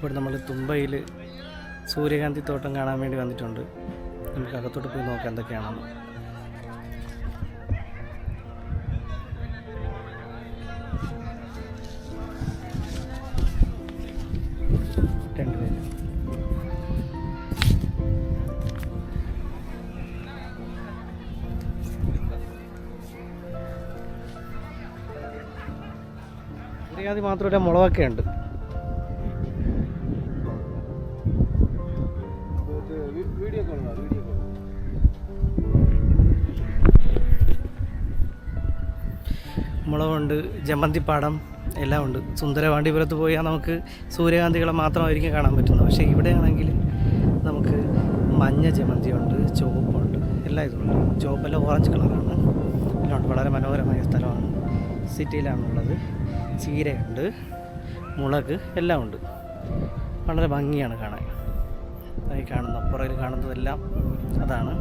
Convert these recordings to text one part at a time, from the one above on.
ഇപ്പോൾ നമ്മൾ തുമ്പയിൽ സൂര്യകാന്തി തോട്ടം കാണാൻ വേണ്ടി വന്നിട്ടുണ്ട്. നമുക്ക് അകത്തോട്ട് പോയി നോക്കാം എന്തൊക്കെയാണെന്ന്. സൂര്യകാന്തി മാത്രമല്ല മുളകൊക്കെ ഉണ്ട് മുളകുണ്ട് ജമന്തിപ്പാടം എല്ലാം ഉണ്ട്. സുന്ദരവാണ്ടിപുരത്ത് പോയാൽ നമുക്ക് സൂര്യകാന്തികളെ മാത്രമായിരിക്കും കാണാൻ പറ്റുന്നത്. പക്ഷേ ഇവിടെയാണെങ്കിൽ നമുക്ക് മഞ്ഞ ജമന്തിയുണ്ട് ചുവപ്പുണ്ട് എല്ലാം ഇതുണ്ട്. ചുവപ്പല്ല ഓറഞ്ച് കളറാണ് എല്ലാം വളരെ മനോഹരമായ സ്ഥലമാണ്. സിറ്റിയിലാണുള്ളത്. ചീരയുണ്ട് മുളക് എല്ലാം ഉണ്ട്. വളരെ ഭംഗിയാണ് കാണാൻ. ഈ കാണുന്ന പുറകിൽ കാണുന്നതെല്ലാം അതാണ്.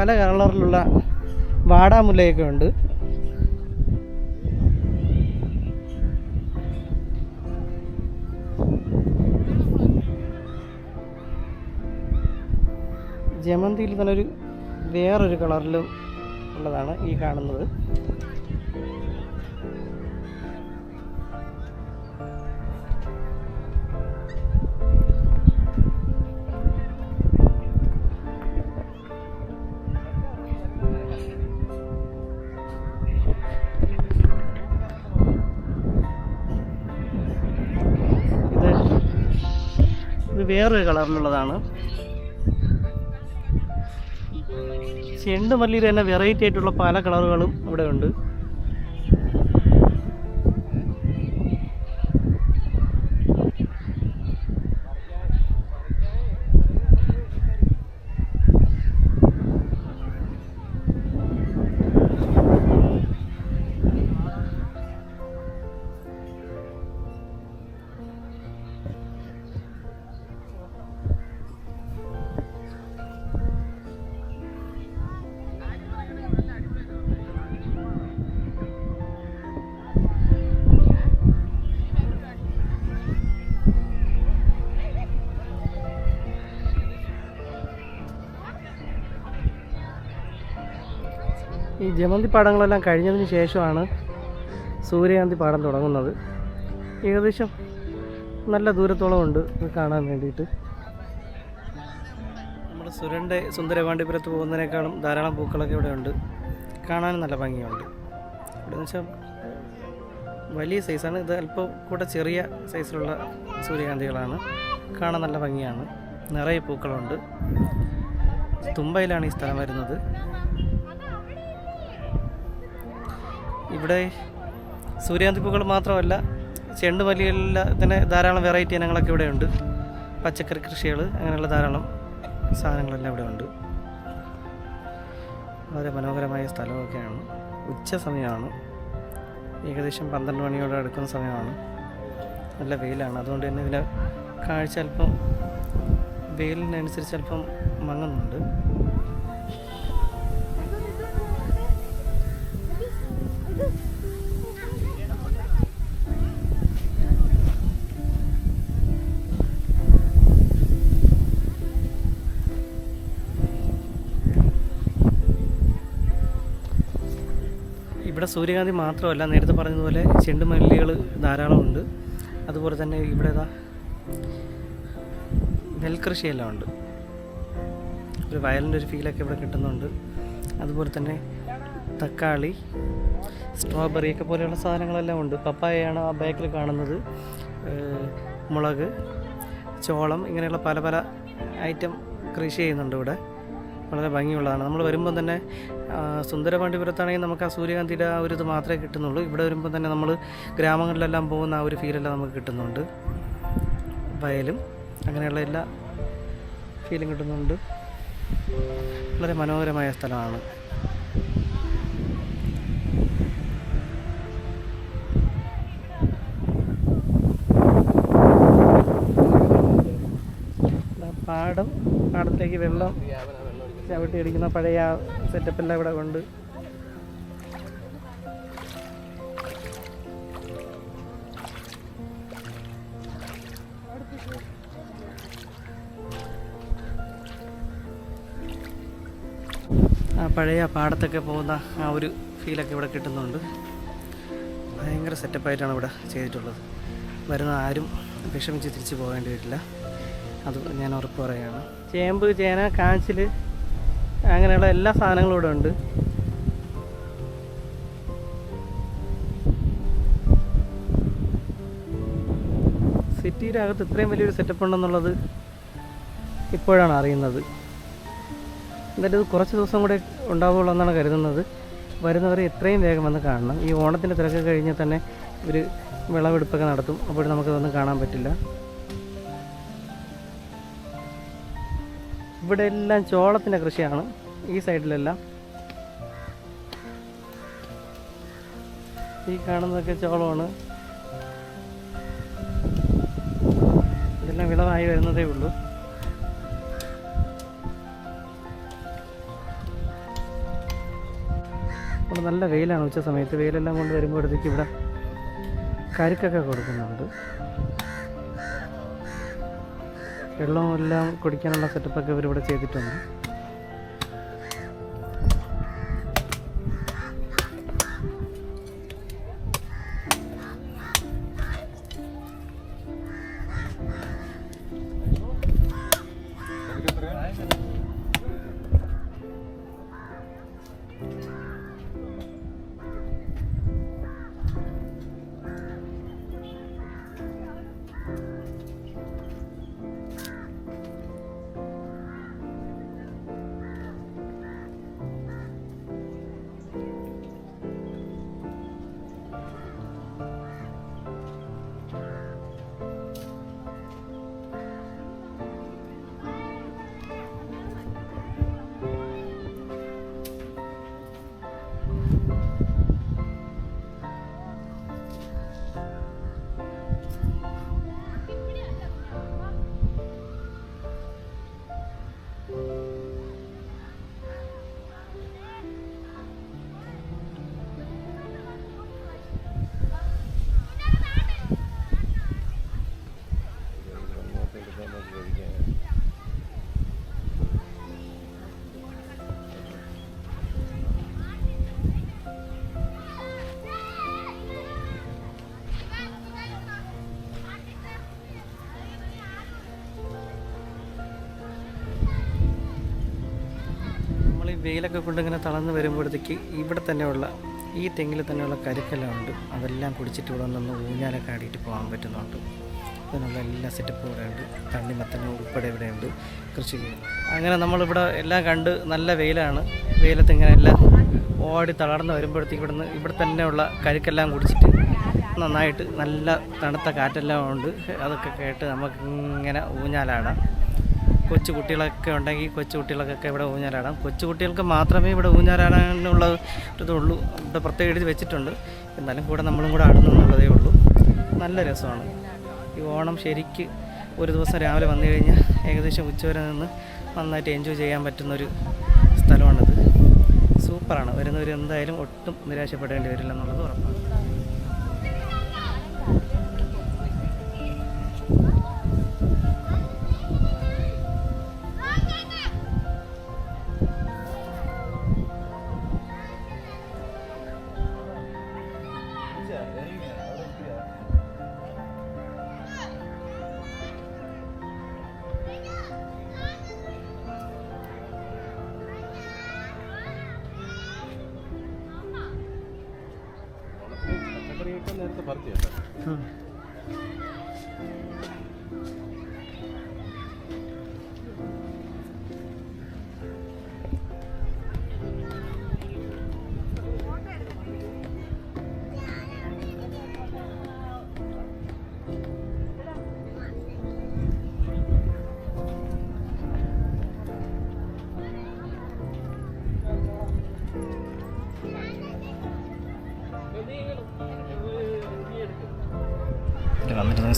പല കളറിലുള്ള വാടാമുല്ലയൊക്കെ ഉണ്ട്. ജമന്തിയിൽ തന്നെ ഒരു വേറൊരു കളറിലും ഉള്ളതാണ് ഈ കാണുന്നത്. വേറൊരു കളറിലുള്ളതാണ് ചെണ്ടുമല്ലിയിൽ തന്നെ വെറൈറ്റി ആയിട്ടുള്ള പല കളറുകളും ഇവിടെ ഉണ്ട് ഈ ജമന്തി പാടങ്ങളെല്ലാം കഴിഞ്ഞതിന് ശേഷമാണ് സൂര്യകാന്തി പാടം തുടങ്ങുന്നത്. ഏകദേശം നല്ല ദൂരത്തോളം ഉണ്ട് ഇത് കാണാൻ വേണ്ടിയിട്ട്. നമ്മുടെ സുരന്റെ സുന്ദരവാണ്ടിപുരത്ത് പോകുന്നതിനേക്കാളും ധാരാളം പൂക്കളൊക്കെ ഇവിടെ ഉണ്ട്. കാണാൻ നല്ല ഭംഗിയുണ്ട്. ഇവിടെ എന്ന് വെച്ചാൽ വലിയ സൈസാണ്. ഇത് അല്പം കൂടെ ചെറിയ സൈസിലുള്ള സൂര്യകാന്തികളാണ്. കാണാൻ നല്ല ഭംഗിയാണ്. നിറയെ പൂക്കളുണ്ട്. തുമ്പയിലാണ് ഈ സ്ഥലം വരുന്നത്. ഇവിടെ സൂര്യകാന്തി മാത്രമല്ല ചെണ്ടുമല്ലികളിൽ തന്നെ ധാരാളം വെറൈറ്റി ഇനങ്ങളൊക്കെ ഇവിടെ ഉണ്ട്. പച്ചക്കറി കൃഷികൾ അങ്ങനെയുള്ള ധാരാളം സാധനങ്ങളെല്ലാം ഇവിടെ ഉണ്ട്. വളരെ മനോഹരമായ സ്ഥലമൊക്കെയാണ്. ഉച്ച സമയമാണ്. ഏകദേശം പന്ത്രണ്ട് മണിയോടെ അടുക്കുന്ന സമയമാണ്. നല്ല വെയിലാണ്. അതുകൊണ്ട് തന്നെ ഇതിന്റെ കാഴ്ച അല്പം വെയിലിനനുസരിച്ച് അല്പം മങ്ങുന്നുണ്ട്. ഇവിടെ സൂര്യകാന്തി മാത്രമല്ല നേരത്തെ പറഞ്ഞതുപോലെ ചെണ്ടുമല്ലികൾ ധാരാളമുണ്ട്. അതുപോലെ തന്നെ ഇവിടെ നെൽകൃഷിയെല്ലാം ഉണ്ട്. ഒരു വയലിന്റെ ഒരു ഫീലൊക്കെ ഇവിടെ കിട്ടുന്നുണ്ട്. അതുപോലെ തന്നെ തക്കാളി സ്ട്രോബെറി ഒക്കെ പോലെയുള്ള സാധനങ്ങളെല്ലാം ഉണ്ട്. പപ്പായയാണ് ആ ബാക്കിൽ കാണുന്നത്. മുളക് ചോളം ഇങ്ങനെയുള്ള പല പല ഐറ്റം കൃഷി ചെയ്യുന്നുണ്ട് ഇവിടെ. വളരെ ഭംഗിയുള്ളതാണ്. നമ്മൾ വരുമ്പോൾ തന്നെ സുന്ദരപാണ്ഡിപുരത്താണെങ്കിൽ നമുക്ക് ആ സൂര്യകാന്തിയുടെ ആ ഒരു ഇത് മാത്രമേ കിട്ടുന്നുള്ളൂ. ഇവിടെ വരുമ്പോൾ തന്നെ നമ്മൾ ഗ്രാമങ്ങളിലെല്ലാം പോകുന്ന ആ ഒരു ഫീലെല്ലാം നമുക്ക് കിട്ടുന്നുണ്ട്. വയലും അങ്ങനെയുള്ള എല്ലാ ഫീലും കിട്ടുന്നുണ്ട്. വളരെ മനോഹരമായ സ്ഥലമാണ്. പാടം പാടത്തേക്ക് വെള്ളം ചവിട്ടി അടിക്കുന്ന പഴയ സെറ്റപ്പെല്ലാം ഇവിടെ കൊണ്ട് ആ പഴയ പാടത്തൊക്കെ പോകുന്ന ആ ഒരു ഫീലൊക്കെ ഇവിടെ കിട്ടുന്നുണ്ട്. ഭയങ്കര സെറ്റപ്പായിട്ടാണ് ഇവിടെ ചെയ്തിട്ടുള്ളത്. വരുന്ന ആരും വിഷമിച്ച് തിരിച്ചു പോകേണ്ടി വരില്ല അത് ഞാൻ ഉറപ്പ് പറയുകയാണ്. ചേമ്പ് ചേന കാച്ചിൽ അങ്ങനെയുള്ള എല്ലാ സാധനങ്ങളും ഇവിടെ ഉണ്ട്. സിറ്റിയുടെ അകത്ത് ഇത്രയും വലിയൊരു സെറ്റപ്പ് ഉണ്ടെന്നുള്ളത് ഇപ്പോഴാണ് അറിയുന്നത്. എന്തായാലും ഇത് കുറച്ച് ദിവസം കൂടെ ഉണ്ടാവുള്ളൂ എന്നാണ് കരുതുന്നത്. വരുന്നവരെ എത്രയും വേഗം വന്ന് കാണണം. ഈ ഓണത്തിന്റെ തിരക്ക് കഴിഞ്ഞാൽ തന്നെ ഒരു വിളവെടുപ്പൊക്കെ നടത്തും. അപ്പോൾ നമുക്കതൊന്നും കാണാൻ പറ്റില്ല. ഇവിടെ എല്ലാം ചോളത്തിന്റെ കൃഷിയാണ്. ഈ സൈഡിലെല്ലാം. ഈ കാണുന്നതൊക്കെ ചോളമാണ്. ഇതെല്ലാം വിളവായി വരുന്നതേ ഉള്ളൂ. ഇവിടെ നല്ല വെയിലാണ് ഉച്ച സമയത്ത്. വെയിലെല്ലാം കൊണ്ട് വരുമ്പോഴത്തേക്ക് ഇവിടെ കരുക്കൊക്കെ കൊടുക്കുന്നുണ്ട്. വെള്ളവും എല്ലാം കുടിക്കാനുള്ള സെറ്റപ്പൊക്കെ ഇവരിവിടെ ചെയ്തിട്ടുണ്ട്. Thank ഈ വെയിലൊക്കെ കൊണ്ട് ഇങ്ങനെ തളർന്ന് വരുമ്പോഴത്തേക്ക് ഇവിടെ തന്നെയുള്ള ഈ തെങ്ങിൽ തന്നെയുള്ള കരുക്കെല്ലാം ഉണ്ട് അതെല്ലാം കുടിച്ചിട്ട് ഇവിടെ നിന്ന് ഊഞ്ഞാലൊക്കെ ആടിയിട്ട് പോകാൻ പറ്റുന്നുണ്ട്. അതിനുള്ള എല്ലാ സെറ്റപ്പും ഇവിടെ ഉണ്ട്. തണ്ണിമത്തനും ഉൾപ്പെടെ ഇവിടെ ഉണ്ട്. കൃഷി അങ്ങനെ നമ്മളിവിടെ എല്ലാം കണ്ട് നല്ല വെയിലാണ്. വെയിലത്ത് ഇങ്ങനെ എല്ലാം ഓടി തളർന്ന് വരുമ്പോഴത്തേക്ക് ഇവിടുന്ന് ഇവിടെ തന്നെയുള്ള കരുക്കെല്ലാം കുടിച്ചിട്ട് നന്നായിട്ട് നല്ല തണുത്ത കാറ്റെല്ലാം ഉണ്ട്. അതൊക്കെ കേട്ട് നമുക്ക് ഇങ്ങനെ ഊഞ്ഞാലാടാം. കൊച്ചു കുട്ടികളൊക്കെ ഉണ്ടെങ്കിൽ കൊച്ചു കുട്ടികൾക്കൊക്കെ ഇവിടെ ഊഞ്ഞാലാടാം. കൊച്ചു കുട്ടികൾക്ക് മാത്രമേ ഇവിടെ ഊഞ്ഞാലാടാനുള്ള ഇതുള്ളൂ. ഇവിടെ പ്രത്യേകം എഴുതി വെച്ചിട്ടുണ്ട്. എന്നാലും കൂടെ നമ്മളും കൂടെ ആടുന്നു എന്നുള്ളതേ ഉള്ളൂ. നല്ല രസമാണ്. ഈ ഓണം ശരിക്ക് ഒരു ദിവസം രാവിലെ വന്നു കഴിഞ്ഞാൽ ഏകദേശം ഉച്ചവരെ നിന്ന് നന്നായിട്ട് എൻജോയ് ചെയ്യാൻ പറ്റുന്നൊരു സ്ഥലമാണിത്. സൂപ്പറാണ്. വരുന്നവർ എന്തായാലും ഒട്ടും നിരാശപ്പെടേണ്ടി വരില്ല എന്നുള്ളത് ഉറപ്പാണ്. പച്ചക്കറിയൊക്കെ നേരത്തെ പറിച്ചു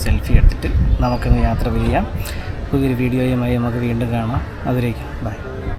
സെൽഫി എടുത്തിട്ട് നമുക്കൊന്ന് യാത്ര ചെയ്യാം പുതിയൊരു വീഡിയോയുമായി നമുക്ക് വീണ്ടും കാണാം. അതിലേക്ക് ബൈ.